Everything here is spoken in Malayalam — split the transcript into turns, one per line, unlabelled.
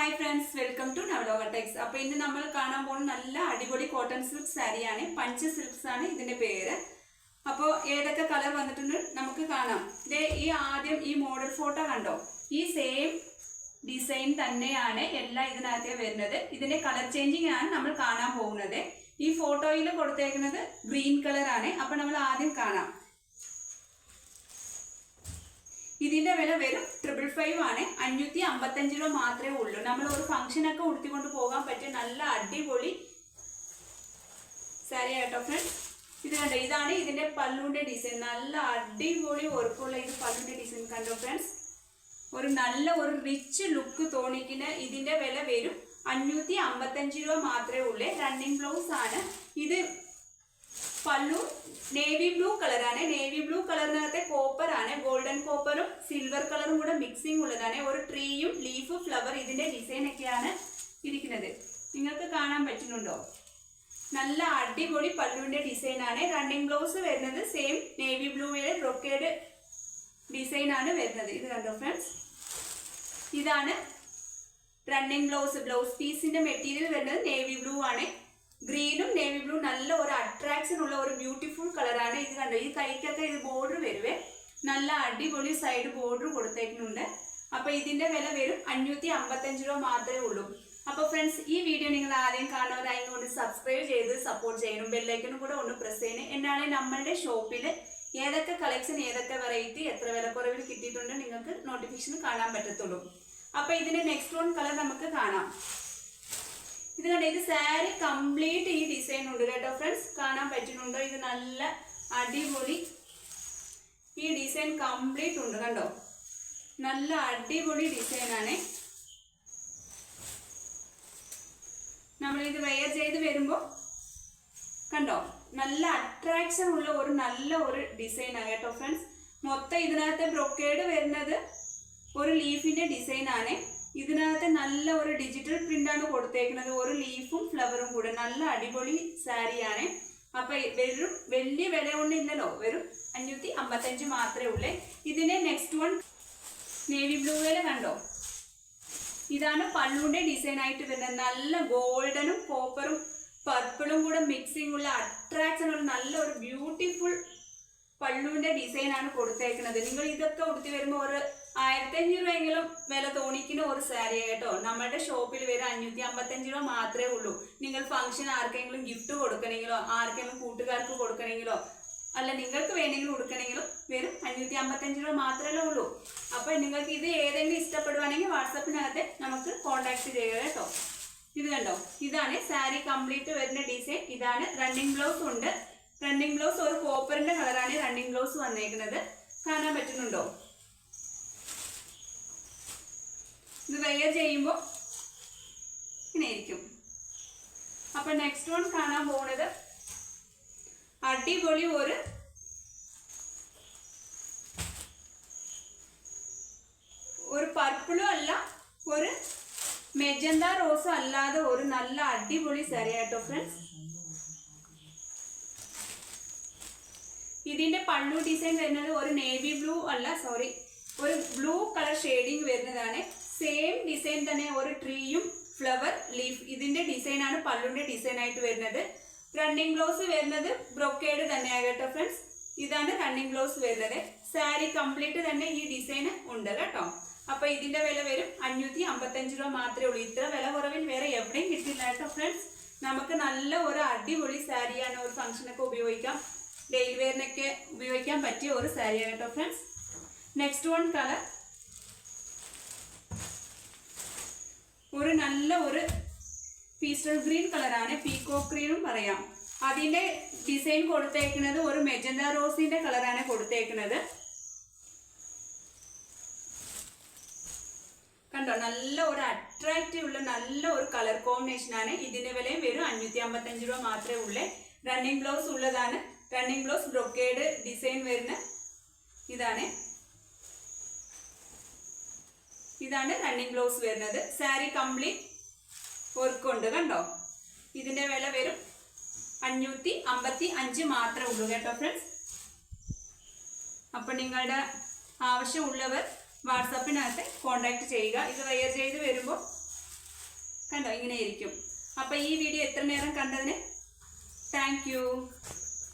Hi friends welcome to Navaloka Tex അപ്പൊ ഇന്ന് നമ്മൾ കാണാൻ പോകുന്ന നല്ല അടിപൊളി കോട്ടൺ സിൽക്ക് സാരിയാണ് പഞ്ച് സിൽക്സ് ആണ് ഇതിന്റെ പേര്. അപ്പോൾ ഏതൊക്കെ കളർ വന്നിട്ടുണ്ട് നമുക്ക് കാണാം. ഇതേ ഈ ആദ്യം ഈ മോഡൽ ഫോട്ടോ കണ്ടോ? ഈ സെയിം ഡിസൈൻ തന്നെയാണ് എല്ലാം ഇതിനകത്ത് വരുന്നത്. ഇതിന്റെ കളർ ചേഞ്ചിങ് ആണ് നമ്മൾ കാണാൻ പോകുന്നത്. ഈ ഫോട്ടോയിൽ കൊടുത്തേക്കുന്നത് ഗ്രീൻ കളർ ആണ്. അപ്പൊ നമ്മൾ ആദ്യം കാണാം. ഇതിന്റെ വില വരും ട്രിപ്പിൾ ഫൈവ് ആണ്. അഞ്ഞൂറ്റി അമ്പത്തഞ്ച് രൂപ മാത്രമേ ഉള്ളൂ. നമ്മൾ ഒരു ഫംഗ്ഷനൊക്കെ ഉടുത്തിക്കൊണ്ട് പോകാൻ പറ്റിയ നല്ല അടിപൊളി സാരി ആട്ടോ ഫ്രണ്ട്സ് ഇത് കണ്ടോ? ഇതാണ് ഇതിന്റെ പല്ലുവിന്റെ ഡിസൈൻ നല്ല അടിപൊളി ഉറപ്പുള്ള ഇത് പല്ലുവിന്റെ ഡിസൈൻ കണ്ടോ ഫ്രണ്ട്സ് ഒരു നല്ല ഒരു റിച്ച് ലുക്ക് തോന്നിക്കുന്ന ഇതിന്റെ വില വരും അഞ്ഞൂറ്റി അമ്പത്തഞ്ച് രൂപ മാത്രമേ ഉള്ളൂ. റണ്ണിങ് ബ്ലൗസ് ആണ്. ഇത് പല്ലു നേവി ബ്ലൂ കളറാണ് നേവി ബ്ലൂ കളറിനകത്തെ കോപ്പർ ആണ്. ഗോൾഡൻ കോപ്പറും സിൽവർ കളറും കൂടെ മിക്സിംഗ് ഉള്ളതാണ്. ഒരു ട്രീയും ലീഫ് ഫ്ലവർ ഇതിന്റെ ഡിസൈനൊക്കെയാണ് ഇരിക്കുന്നത്. നിങ്ങൾക്ക് കാണാൻ പറ്റുന്നുണ്ടോ? നല്ല അടിപൊളി പല്ലുവിന്റെ ഡിസൈനാണ് റണ്ണിങ് ബ്ലൗസ് വരുന്നത് സെയിം നേവി ബ്ലൂയുടെ ബ്രൊക്കേഡ് ഡിസൈൻ ആണ് വരുന്നത്. ഇത് കണ്ടോ ഫ്രണ്ട്സ് ഇതാണ് റണ്ണിങ് ബ്ലൗസ് ബ്ലൗസ് പീസിന്റെ മെറ്റീരിയൽ വരുന്നത് നേവി ബ്ലൂ ആണ്. ഗ്രീനും നേവി ബ്ലൂ നല്ല ഒരു അട്രാക്ഷൻ ഉള്ള ഒരു ബ്യൂട്ടിഫുൾ കളറാണ് ഇത് കണ്ടത് ഈ കൈക്കൊക്കെ ഇത് ബോർഡർ വരുവേ. നല്ല അടിപൊളി സൈഡ് ബോർഡർ കൊടുത്തേക്കുന്നുണ്ട്. അപ്പൊ ഇതിന്റെ വില വരും അഞ്ഞൂറ്റി അമ്പത്തഞ്ച് രൂപ മാത്രമേ ഉള്ളൂ. അപ്പൊ ഫ്രണ്ട്സ് ഈ വീഡിയോ നിങ്ങൾ ആദ്യം കാണുന്നവരായതുകൊണ്ട് സബ്സ്ക്രൈബ് ചെയ്ത് സപ്പോർട്ട് ചെയ്യണം ബെല്ലൈക്കനും കൂടെ ഒന്ന് പ്രസ് ചെയ്യണം. എന്നാണ് നമ്മളുടെ ഷോപ്പിൽ ഏതൊക്കെ കളക്ഷൻ ഏതൊക്കെ വെറൈറ്റി എത്ര വിലക്കുറവിൽ കിട്ടിയിട്ടുണ്ടോ നിങ്ങൾക്ക് നോട്ടിഫിക്കേഷൻ കാണാൻ പറ്റത്തുള്ളൂ. അപ്പൊ ഇതിന്റെ നെക്സ്റ്റ് വൺ കളർ നമുക്ക് കാണാം. ഇത് കണ്ടോ ഇത് സാരി കംപ്ലീറ്റ് ഈ ഡിസൈൻ ഉണ്ട് കേട്ടോ ഫ്രണ്ട്സ് കാണാൻ പറ്റുന്നുണ്ടോ? ഇത് നല്ല അടിപൊളി ഈ ഡിസൈൻ കംപ്ലീറ്റ് ഉണ്ട് കണ്ടോ? നല്ല അടിപൊളി നമ്മൾ ഇത് വെയർ ചെയ്ത് വരുമ്പോൾ കണ്ടോ? നല്ല അട്രാക്ഷൻ ഉള്ള ഒരു നല്ല ഒരു ഡിസൈൻ ആണ് കേട്ടോ ഫ്രണ്ട്സ് മൊത്തം ഇതിനകത്തെ ബ്രൊക്കേഡ് വരുന്നത് ഒരു ലീഫിന്റെ ഡിസൈൻ ആണ്. ഇതിനകത്ത് നല്ല ഒരു ഡിജിറ്റൽ പ്രിന്റ് ആണ് കൊടുത്തേക്കുന്നത്. ഒരു ലീഫും ഫ്ലവറും കൂടെ. നല്ല അടിപൊളി സാരിയാണ്. അപ്പൊ വെറും വലിയ വില ഒന്നുമില്ലല്ലോ വെറും അഞ്ഞൂറ്റി അമ്പത്തഞ്ച് മാത്രമേ ഉള്ളേ. ഇതിന്റെ നെക്സ്റ്റ് വൺ നേവി ബ്ലൂവിൽ കണ്ടോ? ഇതാണ് പള്ളുവിന്റെ ഡിസൈൻ ആയിട്ട് വരുന്നത്. നല്ല ഗോൾഡനും കോപ്പറും പർപ്പിളും കൂടെ മിക്സിംഗ് ഉള്ള അട്രാക്ഷൻ ഉള്ള നല്ല ഒരു ബ്യൂട്ടിഫുൾ പല്ലുവിന്റെ ഡിസൈൻ ആണ് കൊടുത്തേക്കുന്നത്. നിങ്ങൾ ഇതൊക്കെ ഉടുത്തി വരുമ്പോൾ ഒരു ആയിരത്തി അഞ്ഞൂറ് രൂപയെങ്കിലും വില തോണിക്കുന്ന ഒരു സാരി കേട്ടോ. നമ്മുടെ ഷോപ്പിൽ വരെ അഞ്ഞൂറ്റി അമ്പത്തഞ്ച് രൂപ മാത്രമേ ഉള്ളൂ. നിങ്ങൾ ഫംഗ്ഷൻ ആർക്കെങ്കിലും ഗിഫ്റ്റ് കൊടുക്കണമെങ്കിലോ ആർക്കെങ്കിലും കൂട്ടുകാർക്ക് കൊടുക്കണമെങ്കിലോ അല്ല നിങ്ങൾക്ക് വേണമെങ്കിലും കൊടുക്കണമെങ്കിലും വരും അഞ്ഞൂറ്റി അമ്പത്തഞ്ച് രൂപ മാത്രമേ ഉള്ളൂ. അപ്പൊ നിങ്ങൾക്ക് ഇത് ഏതെങ്കിലും ഇഷ്ടപ്പെടുവാണെങ്കിൽ വാട്സപ്പിനകത്ത് നമുക്ക് കോണ്ടാക്ട് ചെയ്യുക കേട്ടോ. ഇത് കണ്ടോ? ഇതാണ് സാരി കംപ്ലീറ്റ് വരുന്ന ഡിസൈൻ ഇതാണ് റണ്ണിങ് ബ്ലൗസ് ഉണ്ട്. റണ്ണിങ് ബ്ലൗസ് ഒരു കോപ്പറിന്റെ കളറാണ് റണ്ണിങ് ബ്ലൗസ് വന്നേക്കുന്നത്. കാണാൻ പറ്റുന്നുണ്ടോ? ഇത് വെയർ ചെയ്യുമ്പോൾ ഇങ്ങനെ ഇരിക്കും. അപ്പൊ നെക്സ്റ്റ് വൺ കാണാൻ പോകുന്നത് അടിപൊളി ഒരു ഒരു പർപ്പിളും അല്ല ഒരു മെജന്ത റോസും അല്ലാതെ ഒരു നല്ല അടിപൊളി സാരി കേട്ടോ ഫ്രണ്ട്സ് ഇതിന്റെ പള്ളു ഡിസൈൻ വരുന്നത് ഒരു നേവി ബ്ലൂ അല്ല സോറി ഒരു ബ്ലൂ കളർ ഷെയ്ഡിങ് വരുന്നതാണ്. സെയിം ഡിസൈൻ തന്നെ ഒരു ട്രീയും ഫ്ലവർ ലീഫ് ഇതിന്റെ ഡിസൈൻ ആണ് പള്ളുവിന്റെ ഡിസൈൻ ആയിട്ട് വരുന്നത്. റണ്ണിങ് ബ്ലൗസ് വരുന്നത് ബ്രൊക്കേഡ് തന്നെയാണ് കേട്ടോ ഫ്രണ്ട്സ് ഇതാണ് റണ്ണിങ് ബ്ലൗസ് വരുന്നത്. സാരി കംപ്ലീറ്റ് തന്നെ ഈ ഡിസൈൻ ഉണ്ട് കേട്ടോ. അപ്പൊ ഇതിന്റെ വില വരും അഞ്ഞൂറ്റി അമ്പത്തഞ്ച് രൂപ മാത്രമേ ഉള്ളൂ. ഇത്ര വില കുറവിൽ വേറെ എവിടെയും കിട്ടില്ല കേട്ടോ ഫ്രണ്ട്സ് നമുക്ക് നല്ല ഒരു അടിപൊളി സാരിയാണ് ഒരു ഫംഗ്ഷനൊക്കെ ഉപയോഗിക്കാം. ഡെയിലി വെയറിനൊക്കെ ഉപയോഗിക്കാൻ പറ്റിയ ഒരു സാരിയാണ് കേട്ടോ ഫ്രണ്ട്സ് നെക്സ്റ്റ് വൺ കളർ ഒരു നല്ല ഒരു പീസ്റ്റൽ ഗ്രീൻ കളറാണ് പീക്കോ ഗ്രീനും പറയാം. അതിന്റെ ഡിസൈൻ കൊടുത്തേക്കുന്നത് ഒരു മെജന്ത റോസിന്റെ കളറാണ് കൊടുത്തേക്കുന്നത്. കണ്ടോ? നല്ല ഒരു അട്രാക്റ്റീവ് ഉള്ള നല്ല ഒരു കളർ കോമ്പിനേഷൻ ആണ്. ഇതിന്റെ വിലയും വരും അഞ്ഞൂറ്റി അമ്പത്തഞ്ച് രൂപ മാത്രമേ ഉള്ളൂ. റണ്ണിങ് ബ്ലൗസ് ഉള്ളതാണ്. റണ്ണിങ് ബ്ലൗസ് ബ്രൊക്കേഡ് ഡിസൈൻ വരുന്ന ഇതാണ്. ഇതാണ് റണ്ണിങ് ബ്ലൗസ് വരുന്നത്. സാരി കംപ്ലീറ്റ് വർക്ക് ഉണ്ട് കണ്ടോ? ഇതിന്റെ വില വരും അഞ്ഞൂറ്റി അമ്പത്തി അഞ്ച് മാത്രമേ ഉള്ളൂ കേട്ടോ ഫ്രണ്ട്സ് അപ്പൊ നിങ്ങളുടെ ആവശ്യമുള്ളവർ വാട്സപ്പിനകത്ത് കോണ്ടാക്ട് ചെയ്യുക. ഇത് വയർ ചെയ്ത് വരുമ്പോൾ ഇങ്ങനെ ഇരിക്കും. അപ്പൊ ഈ വീഡിയോ എത്ര നേരം കണ്ടതിന്? താങ്ക്